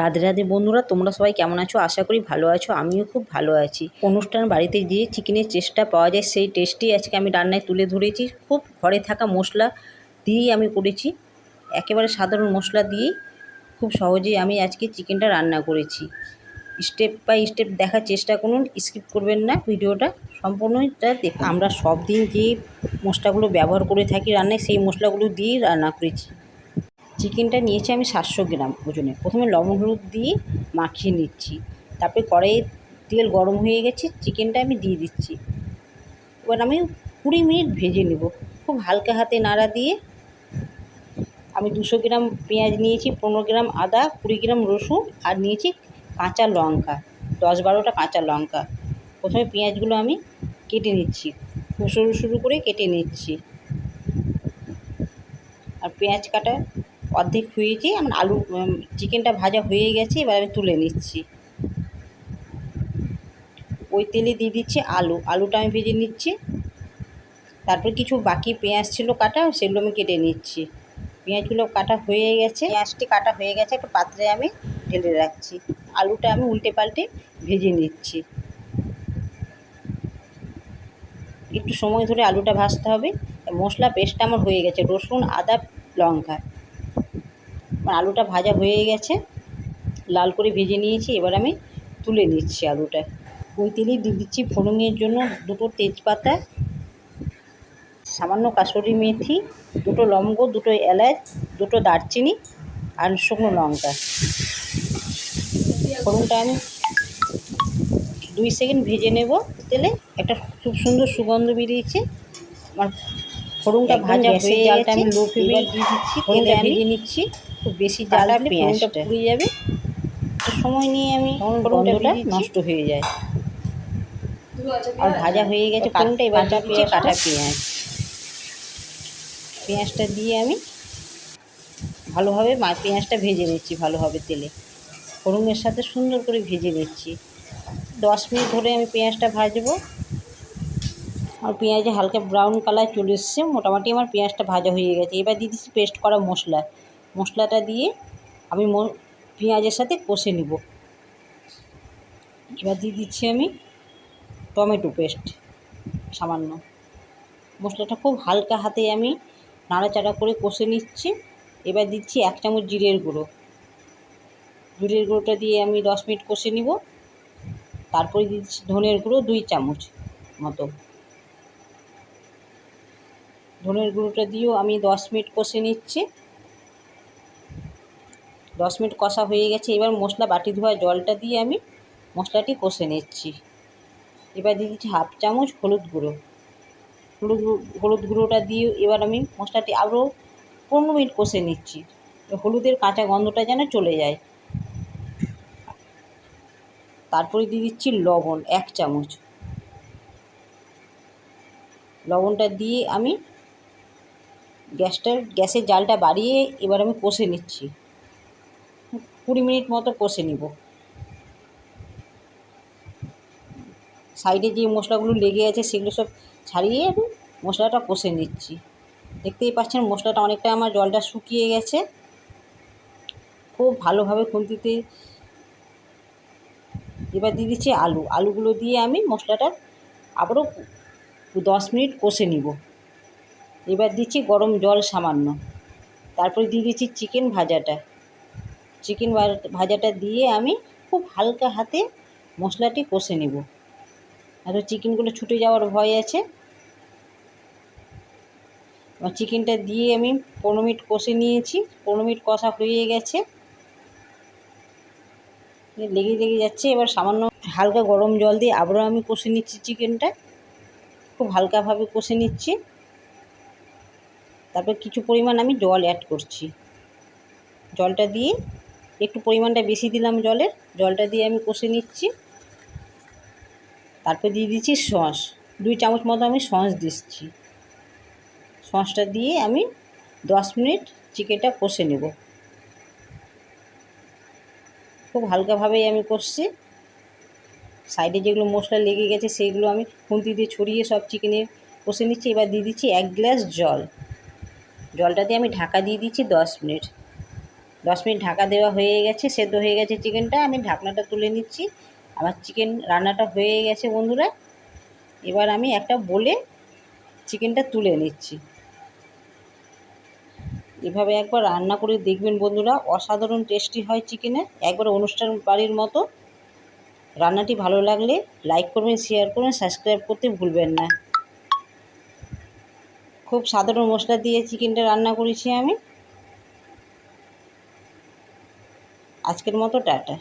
রাধে রাধে বন্ধুরা, তোমরা সবাই কেমন আছো? আশা করি ভালো আছো, আমিও খুব ভালো আছি। অনুষ্ঠান বাড়িতে যে চিকেনের চেষ্টা পাওয়া যায়, সেই টেস্টই আজকে আমি রান্নায় তুলে ধরেছি। খুব ঘরে থাকা মশলা দিয়েই আমি করেছি। একেবারে সাধারণ মশলা দিয়েই খুব সহজেই আমি আজকে চিকেনটা রান্না করেছি। স্টেপ বাই স্টেপ দেখার চেষ্টা করুন, স্কিপ করবেন না ভিডিওটা সম্পূর্ণটা দেখুন। আমরা সব দিন যে মশলাগুলো ব্যবহার করে থাকি রান্নায়, সেই মশলাগুলো দিয়েই রান্না করেছি। চিকেনটা নিয়েছি আমি সাতশো গ্রাম ওজনে। প্রথমে লবণ হলুদ দিয়ে মাখিয়ে নিচ্ছি। তারপরে কড়াইয়ে তেল গরম হয়ে গেছে, চিকেনটা আমি দিয়ে দিচ্ছি। এবার আমি কুড়ি মিনিট ভেজে নেব। খুব হালকা হাতে নাড়া দিয়ে আমি দুশো গ্রাম পেঁয়াজ নিয়েছি, পনেরো গ্রাম আদা, কুড়ি গ্রাম রসুন আর নিয়েছি কাঁচা লঙ্কা, দশ বারোটা কাঁচা লঙ্কা। প্রথমে পেঁয়াজগুলো আমি কেটে নিচ্ছি সরু সরু করে কেটে নিচ্ছি। আর পেঁয়াজ কাটা অর্ধেক হয়েছে আমার আলু চিকেনটা ভাজা হয়ে গেছে, এবার আমি তুলে নিচ্ছি। ওই তেলে দিয়ে দিচ্ছি আলু। আলুটা আমি ভেজে নিচ্ছি। তারপর কিছু বাকি পেঁয়াজ ছিল কাটা, সেগুলো আমি কেটে নিচ্ছি। পেঁয়াজগুলো কাটা হয়ে গেছে। পেঁয়াজটি কাটা হয়ে গেছে, একটা পাত্রে আমি ঢেলে রাখছি। আলুটা আমি উল্টে পাল্টে ভেজে নিচ্ছি। একটু সময় ধরে আলুটা ভাজতে হবে। মশলা পেস্টটা আমার হয়ে গেছে, রসুন, আদা, লঙ্কা। আমার আলুটা ভাজা হয়ে গেছে। লাল করে ভেজে নিয়েছি এবার আমি তুলে নিচ্ছি আলুটা। ওই তেলেই দিয়ে দিচ্ছি ফোড়নের জন্য দুটো তেজপাতা সামান্য কাসুরি মেথি দুটো লবঙ্গ দুটো এলাচ দুটো দারচিনি আর শুকনো লঙ্কা। ফোড়নটা আমি দুই সেকেন্ড ভেজে নেব। তেলে একটা খুব সুন্দর সুগন্ধ বেরিয়েছে। আমার ফোড়নটা ভাজা হয়ে জালটা আমি লো ফ্লেমে দিয়ে দিচ্ছি তেলে ভেজে নিচ্ছি। খুব বেশি জাল পেঁয়াজটা পুড়ে যাবে। সময় নিয়ে আমি ফোড়নটা নষ্ট হয়ে যায়। আর ভাজা হয়ে গেছে ফোড়নটা এবার দিচ্ছি কাটা পেঁয়াজ। পেঁয়াজটা দিয়ে আমি ভালোভাবে মা পেঁয়াজটা ভেজে নিচ্ছি ভালোভাবে তেলে। ফোড়নের সাথে সুন্দর করে ভেজে নিচ্ছি। দশ মিনিট ধরে আমি পেঁয়াজটা ভাজবো। আর পেঁয়াজে হালকা ব্রাউন কালার চলে এসছে। মোটামুটি আমার পেঁয়াজটা ভাজা হয়ে গেছে। এবার দিয়ে দিচ্ছি পেস্ট করা মশলা। মশলাটা দিয়ে আমি পেঁয়াজের সাথে কষে নিব। এবার দিয়ে দিচ্ছি আমি টমেটো পেস্ট, সামান্য। মশলাটা খুব হালকা হাতে আমি নাড়াচাড়া করে কষে নিচ্ছি। এবার দিচ্ছি এক চামচ জিরের গুঁড়ো। জিরের গুঁড়োটা দিয়ে আমি দশ মিনিট কষে নিব। তারপরে দিচ্ছি ধনের গুঁড়ো দুই চামচ মতো। ধনের গুঁড়োটা দিয়েও আমি দশ মিনিট কষে নিচ্ছি। দশ মিনিট কষা হয়ে গেছে। এবার মশলা বাটি ধোয়া জলটা দিয়ে আমি মশলাটি কষে নিচ্ছি। এবার দিয়ে দিচ্ছি হাফ চামচ হলুদ গুঁড়ো। হলুদ হলুদ গুঁড়োটা দিয়ে এবার আমি মশলাটি আরও পনেরো মিনিট কষে নিচ্ছি। হলুদের কাঁচা গন্ধটা যেন চলে যায়। তারপরে দিয়ে দিচ্ছি লবণ, এক চামচ। লবণটা দিয়ে আমি গ্যাসটার গ্যাসের জালটা বাড়িয়ে এবার আমি কষে নিচ্ছি। কুড়ি মিনিট মতো কষে নিব। সাইডে যে মশলাগুলো লেগে আছে সেগুলো সব ছাড়িয়ে আমি মশলাটা কষে নিচ্ছি। দেখতেই পাচ্ছেন মশলাটা অনেকটা আমার জলটা শুকিয়ে গেছে। খুব ভালোভাবে খুন্তিতে এবার দিয়ে দিচ্ছি আলু। আলুগুলো দিয়ে আমি মশলাটা আবারও দশ মিনিট কষে নিব। এবার দিচ্ছি গরম জল সামান্য। তারপরে দিয়ে দিচ্ছি চিকেন ভাজাটা। চিকেন ভাজাটা দিয়ে আমি খুব হালকা হাতে মশলাটি কষে নেব। আর চিকেনগুলো ছুটে যাওয়ার ভয় আছে। চিকেনটা দিয়ে আমি পনেরো মিনিট কষে নিয়েছি। পনেরো মিনিট কষা হয়ে গেছে। লেগে লেগে যাচ্ছে। এবার সামান্য হালকা গরম জল দিয়ে আবারও আমি কষে নিচ্ছি চিকেনটা। খুব হালকাভাবে কষে নিচ্ছি। তারপর কিছু পরিমাণ আমি জল অ্যাড করছি। জলটা দিয়ে একটু পরিমাণটা বেশি দিলাম জলের জলটা দিয়ে আমি কষে নিচ্ছি। তারপর দিয়ে দিচ্ছি সস, দুই চামচ মতো আমি সস দিচ্ছি। সসটা দিয়ে আমি দশ মিনিট চিকেনটা কষে নেব। খুব হালকাভাবেই আমি কষছি। সাইডে যেগুলো মশলা লেগে গেছে সেইগুলো আমি খুন্তি দিয়ে ছড়িয়ে সব চিকেনে কষে নিচ্ছি। এবার দিয়ে দিচ্ছি এক গ্লাস জল। জলটা দিয়ে আমি ঢাকা দিয়ে দিচ্ছি দশ মিনিট। দশ মিনিট ঢাকা দেওয়া হয়ে গেছে, সেদ্ধ হয়ে গেছে চিকেনটা আমি ঢাকনাটা তুলে নিচ্ছি। আমার চিকেন রান্নাটা হয়ে গেছে বন্ধুরা। এবার আমি একটা বলে চিকেনটা তুলে নিচ্ছি। এভাবে একবার রান্না করে দেখবেন বন্ধুরা। অসাধারণ টেস্টি হয় চিকেনে একবার অনুষ্ঠান বাড়ির মতো। রান্নাটি ভালো লাগলে লাইক করবেন শেয়ার করবেন সাবস্ক্রাইব করতে ভুলবেন না। খুব সাধারণ মশলা দিয়ে চিকেনটা রান্না করেছি আমি। আজকের মতো টাটা।